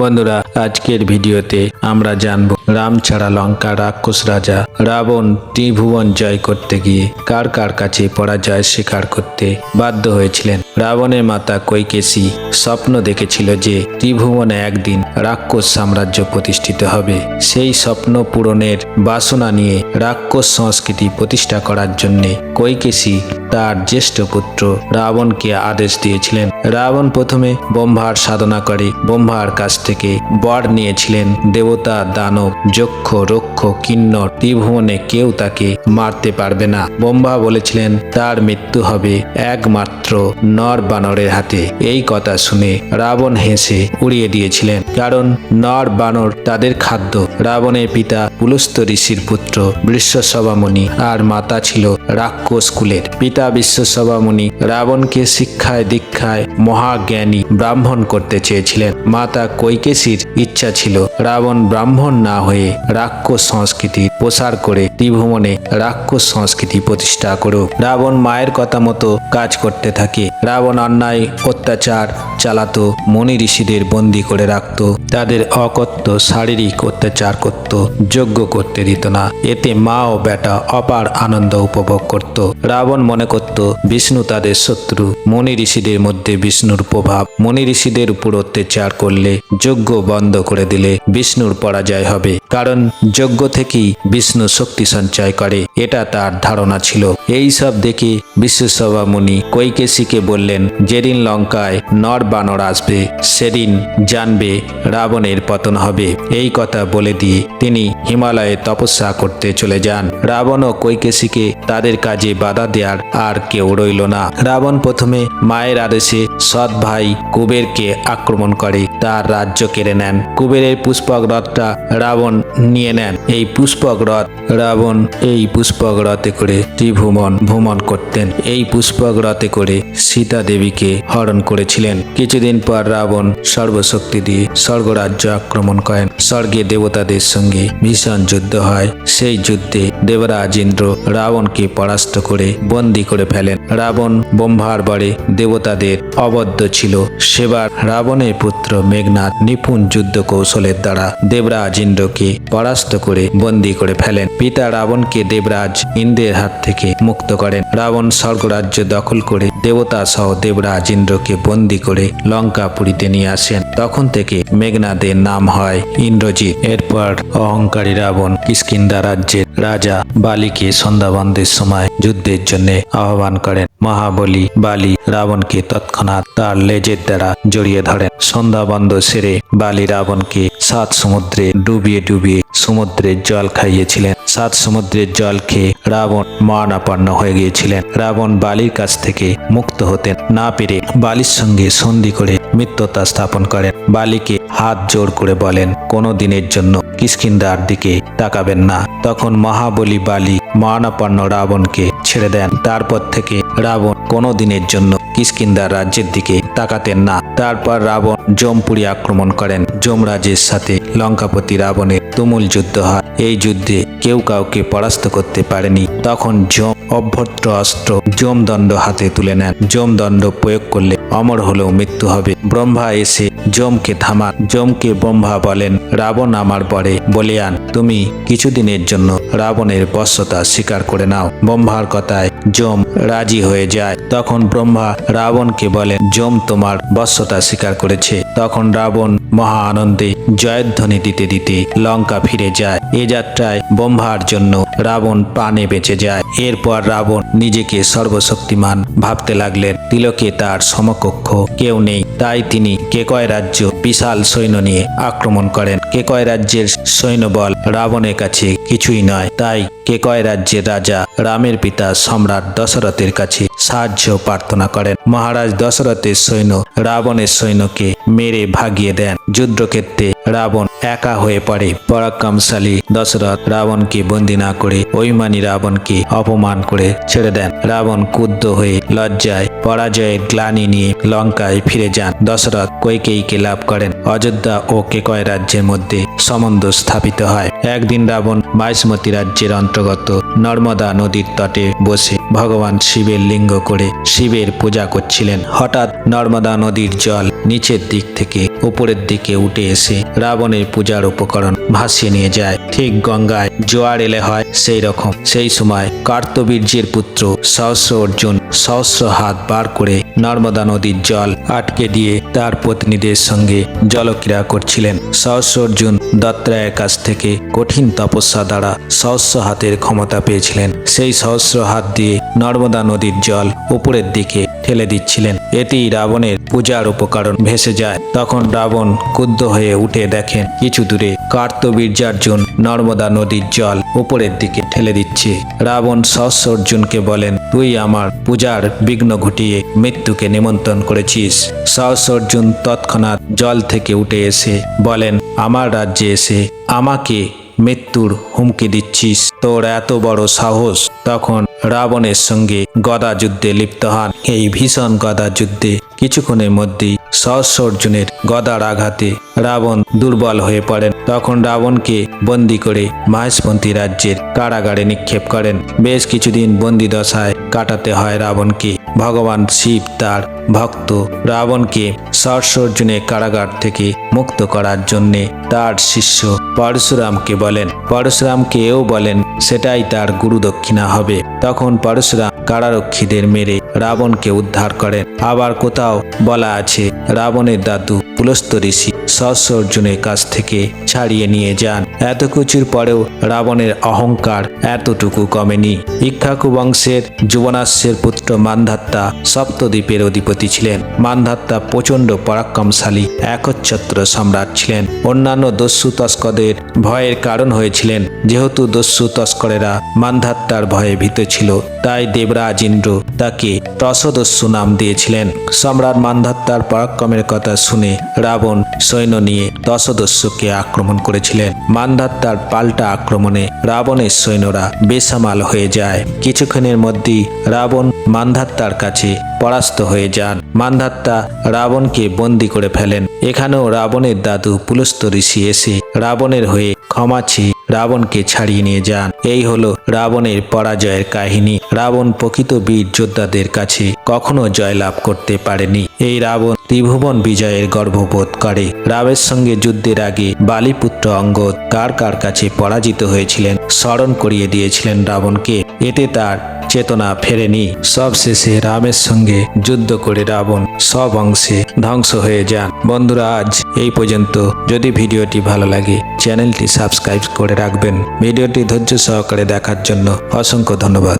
বন্ধুরা, আজকের ভিডিওতে আমরা জানব রাম ছাড়া লঙ্কা রাক্ষস রাজা রাবণ ত্রিভুবন জয় করতে গিয়ে কার কার কাছে পরাজয় স্বীকার করতে বাধ্য হয়েছিলেন। রাবণের মাতা কৈকেশী স্বপ্ন দেখেছিল যে ত্রিভুবনে একদিন রাক্ষস সাম্রাজ্য প্রতিষ্ঠিত হবে। সেই স্বপ্ন পূরণের বাসনা নিয়ে রাক্ষস সংস্কৃতি প্রতিষ্ঠা করার জন্য কৈকেশী তার জ্যেষ্ঠ পুত্র রাবণকে আদেশ দিয়েছিলেন। রাবণ প্রথমে ব্রহ্মার সাধনা করে ব্রহ্মার কাছ থেকে বর নিয়েছিলেন। দেবতা, দানব, যক্ষ, রক্ষ, কিন্নর ত্রিভুবনে কেউ তাকে মারতে পারবে না। ব্রহ্মা বলেছিলেন, তার মৃত্যু হবে একমাত্র নর বানরের হাতে। এই কথা শুনে রাবণ হেসে উড়িয়ে দিয়েছিলেন। কারণ নর বানর তাদের খাদ্য। রাবণের পিতা পুলস্ত ঋষির পুত্র বৃষসভামণি আর মাতা ছিল রাক্ষস কুলের। পিতা বিশ্বসভামণি রাবণকে শিক্ষায়, দীক্ষায় মহাজ্ঞানী ব্রাহ্মণ করতে চেয়েছিলেন। মাতা কৈকেশীর ইচ্ছা ছিল রাবণ ব্রাহ্মণ না হয়ে রাক্ষস সংস্কৃতি প্রসার করে ত্রিভুবনে রাক্ষস সংস্কৃতি প্রতিষ্ঠা করুক। রাবণ মায়ের কথা মতো কাজ করতে থাকে। রাবণ অন্যায় অত্যাচার চালাতো, মনি ঋষিদের বন্দি করে রাখত, তাদের অকথ্য শারীরিক অত্যাচার করত যোগ্য করতে দিত না। এতে মা ও বেটা অপার আনন্দ উপভোগ করত। রাবণ মনে করত, বিষ্ণু তাদের শত্রু। মনি ঋষিদের মধ্যে বিষ্ণুর প্রভাব। মনি ঋষিদের উপর অত্যাচার করলে যজ্ঞ বন্ধ করে দিলে বিষ্ণুর পরাজয় হবে। কারণ যজ্ঞ থেকেই বিষ্ণু শক্তি সঞ্চয় করে, এটা তার ধারণা ছিল। এই সব দেখে বিশ্বসভা মুনি কৈকেশীকে বললেন, যেদিন লঙ্কায় নর বানর আসবে, সেদিন জানবে রাবণের পতন হবে। এই কথা বলে দিয়ে তিনি হিমালয়ে তপস্যা করতে চলে যান। রাবণ ও কৈকেশীকে তাদের কাজে বাধা দেওয়ার আর কেউ রইল না। রাবণ প্রথমে মায়ের আদেশে সৎ ভাই কুবেরকে আক্রমণ করে, তার রাজ্য কেড়ে নেন। কুবেরের পুষ্পক রথটা রাবণ নিয়ে নেন। এই পুষ্পক রথ রাবণ এই পুষ্পক রথে করে ত্রিভুবন ভ্রমণ করতেন। এই পুষ্পক রথে করে সীতা দেবীকে হরণ করেছিলেন। কিছুদিন পর রাবণ সর্বশক্তি দিয়ে স্বর্গরাজ্য আক্রমণ করেন। স্বর্গে দেবতাদের সঙ্গে ভীষণ যুদ্ধ হয়। সেই যুদ্ধে দেবরাজ ইন্দ্র রাবণকে পরাস্ত করে বন্দি করে ফেলেন। রাবণ ব্রহ্মার বরে দেবতাদের অবদ্ধ ছিল। সেবার রাবণের পুত্র মেঘনাথ নিপুণ যুদ্ধ কৌশলের দ্বারা দেবরাজ ইন্দ্রকে পরাস্ত করে বন্দি করে ফেলেন। পিতা রাবণকে দেবরাজ ইন্দ্রের হাত থেকে মুক্ত করেন। রাবণ স্বর্গরাজ্য দখল করে দেবতা সহ দেবরাজ ইন্দ্রকে বন্দি করে লঙ্কাপুরীতে নিয়ে আসেন। তখন থেকে মেঘনাদের নাম হয় ইন্দ্রজিৎ। এরপর অহংকারী রাবণ কিষ্কিন্দা রাজ্যের রাজা বালিকে সন্ধ্যাবন্ধের সময় যুদ্ধের জন্য আহ্বান করেন। মহাবলী বালি রাবণকে তৎক্ষণাৎ তার লেজের দ্বারা জড়িয়ে ধরেন। সন্ধ্যাবন্ধ সেরে বালি রাবণকে সাত সমুদ্রে ডুবিয়ে ডুবিয়ে সমুদ্রের জল খাইয়েছিলেন। সাত সমুদ্রের জল খেয়ে রাবণ মরণাপন্ন হয়ে গিয়েছিলেন। রাবণ বালির কাছ থেকে মুক্ত হতেন। না পেরে বালির সঙ্গে সন্ধি করে মিত্রতা স্থাপন করেন। বালিকে হাত জোর করে বলেন, কোনো দিনের জন্য কিষ্কিন্দার দিকে তাকাবেন না। তখন মহাবলী বালি মরণাপন্ন রাবণকে ছেড়ে দেন। তারপর থেকে রাবণ কোনো দিনের জন্য কিষ্কিন্দার রাজ্যের দিকে তাকাতেন না। তারপর রাবণ জমপুরি আক্রমণ করেন। যমরাজের সাথে লঙ্কাপতি রাবণের তুমুল যুদ্ধ হয়। এই যুদ্ধে কেউ কাউকে পরাস্ত করতে পারেনি। তখন যম অভ্যর্থ অস্ত্র যমদণ্ড হাতে তুলে নেন। যমদণ্ড প্রয়োগ করলে অমর হলেও মৃত্যু হবে। ব্রহ্মা এসে যমকে থামান। যমকে ব্রহ্মা বলেন, রাবণ আমার পরে বলিয়ান তুমি কিছুদিনের জন্য রাবণের বশ্যতা স্বীকার করে নাও। ব্রহ্মার কথায় যম রাজি হয়ে যায়। তখন ব্রহ্মা রাবণকে বলেন যম তোমার বস্যতা স্বীকার করেছে। তখন রাবণ মহা আনন্দে জয়ধ্বনি দিতে দিতে লঙ্কা ফিরে যায়। এ যাত্রায় ব্রহ্মার জন্য রাবণ প্রাণে বেঁচে যায়। এরপর রাবণ নিজেকে সর্বশক্তিমান ভাবতে লাগলেন, তিলকে তার সমকক্ষ কেউ নেই। তাই তিনি কেকয় রাজ্য বিশাল সৈন্য নিয়ে আক্রমণ করেন। কেকয় রাজ্যের সৈন্যবল রাবণের কাছে কিছুই নয়। তাই কেকয় রাজ্যের রাজা রামের পিতা সম্রাট দশরথের কাছে সাহায্য প্রার্থনা করেন। মহারাজ দশরথের সৈন্য রাবণের সৈন্যকে মেরে ভাগিয়ে দেন। যুদ্ধক্ষেত্রে রাবণ একা হয়ে পড়ে। পরাক্রমশালী দশরথ রাবণকে বন্দি না করে অভিমানী রাবণকে অপমান করে ছেড়ে দেন। রাবণ ক্রুদ্ধ হয়ে লজ্জায় পরাজয়ের গ্লানি নিয়ে লঙ্কায় ফিরে যান। দশরথ কৈকেয়ীকে লাভ করেন। অযোধ্যা ও কেকয় রাজ্যের মধ্যে সম্বন্ধ স্থাপিত হয়। একদিন রাবণ মাইসমতি রাজ্যের অন্তর্গত নর্মদা নদীর তটে বসে ভগবান শিবের লিঙ্গ করে শিবের পূজা করছিলেন। হঠাৎ নর্মদা নদীর জল নিচের দিক থেকে উপরের দিকে উঠে এসে রাবণের পূজার উপকরণ ভাসিয়ে নিয়ে যায়। ঠিক গঙ্গায় জোয়ার এলে হয় সেই রকম। সেই সময় কার্তবীর্যের পুত্র সহস্র অর্জুন সহস্র হাত বার করে নর্মদা নদীর জল আটকে দিয়ে তার পত্নীদের সঙ্গে জলক্রীড়া করছিলেন। সহস্র অর্জুন দত্তায়ের কাছ থেকে কঠিন তপস্যা দ্বারা সহস্র হাতের ক্ষমতা পেয়েছিলেন। সেই সহস্র হাত দিয়ে নর্মদা নদীর জল উপরের দিকে ঠেলে দিচ্ছিলেন। এতেই রাবণের পূজার উপকরণ ভেসে যায়। তখন রাবণ ক্রুদ্ধ হয়ে উঠে দেখেন, কিছু দূরে কার্তবীর্যার্জুন নর্মদা নদীর জল উপরের দিকে ঠেলে দিচ্ছে। রাবণ সহস্র অর্জুনকে বলেন, তুই আমার পূজার বিঘ্ন ঘটিয়ে মৃত্যুকে নিমন্ত্রণ করেছিস। সহস্র অর্জুন তৎক্ষণাৎ জল থেকে উঠে এসে বলেন, আমার রাজ্যে এসে আমাকে মৃত্যুর হুমকি দিচ্ছিস। তোর এত বড় সাহস। তখন রাবণের সঙ্গে গদা যুদ্ধে লিপ্ত হন। এই ভীষণ গদা যুদ্ধে কিছুক্ষণের মধ্যেই সহস্র অর্জুনের গদার আঘাতে রাবণ দুর্বল হয়ে পড়েন। তখন রাবণকে বন্দি করে মহেশপন্থী রাজ্যের কারাগারে নিক্ষেপ করেন। বেশ কিছুদিন বন্দি দশায় কাটাতে হয় রাবণকে। ভগবান শিব তার ভক্ত রাবণকে সহস্র অর্জুনের কারাগার থেকে মুক্ত করার জন্যে তার শিষ্য পরশুরামকে বলেন। পরশুরামকে এও বলেন, সেটাই তার গুরু দক্ষিণা হবে। তখন পরশুরাম কারারক্ষীদের মেরে রাবণকে উদ্ধার করেন। আবার কোথাও বলা আছে, রাবণের দাদু পুলস্ত ঋষি সহস্র অর্জুনের কাছ থেকে ছাড়িয়ে নিয়ে যান। এত কিছুর পরেও রাবণের অহংকার এতটুকু কমেনি। ইক্ষাকু বংশের যুবনাশ্বের পুত্র মান্ধাত্তা সপ্তদ্বীপের অধিপতি ছিলেন। মান্ধাত্তা প্রচণ্ড পরাক্রমশালী, একচ্ছত্র সম্রাট ছিলেন। অন্যান্য দস্যু তস্করদের ভয়ের কারণ হয়েছিলেন। যেহেতু দস্যু তস্করেরা মান্ধাত্তার ভয়ে ভীত ছিল, তাই দেবরাজ ইন্দ্র তাকে রসদস্যু নাম দিয়েছিলেন। সম্রাট মান্ধাত্তার পরাক্রমের কথা শুনে রাবণ সৈন্য নিয়ে দশদস্যুকে আক্রমণ করেছিলেন। মান্ধাত্তার পাল্টা আক্রমণে রাবণের সৈন্যরা বেসামাল হয়ে যায়। কিছুক্ষণের মধ্যেই রাবণ মান্ধাত্তার কাছে পরাস্ত হয়ে যান। মান্ধাত্তা রাবণকে বন্দি করে ফেলেন। এখানেও রাবণের দাদু পুলস্ত ঋষি এসে রাবণের হয়ে ক্ষমা চেয়ে রাবণকে ছাড়িয়ে নিয়ে যান। এই হলো রাবণের পরাজয়ের কাহিনী। রাবণ প্রকৃত বীর যোদ্ধাদের কাছে কখনো জয়লাভ করতে পারেনি। এই রাবণ ত্রিভুবন বিজয়ের গর্ববোধ করে। রাবের সঙ্গে যুদ্ধের আগে বালিপুত্র অঙ্গদ কার কার কাছে পরাজিত হয়েছিলেন, স্মরণ করিয়ে দিয়েছিলেন রাবণকে। এতে তার চেতনা ফেরেনি। সব শেষে রামের সঙ্গে যুদ্ধ করে রাবণ সব অংশে ধ্বংস হয়ে যান। বন্ধুরা, আজ এই পর্যন্ত। যদি ভিডিওটি ভালো লাগে, চ্যানেলটি সাবস্ক্রাইব করে রাখবেন। ভিডিওটি ধৈর্য সহকারে দেখার জন্য অসংখ্য ধন্যবাদ।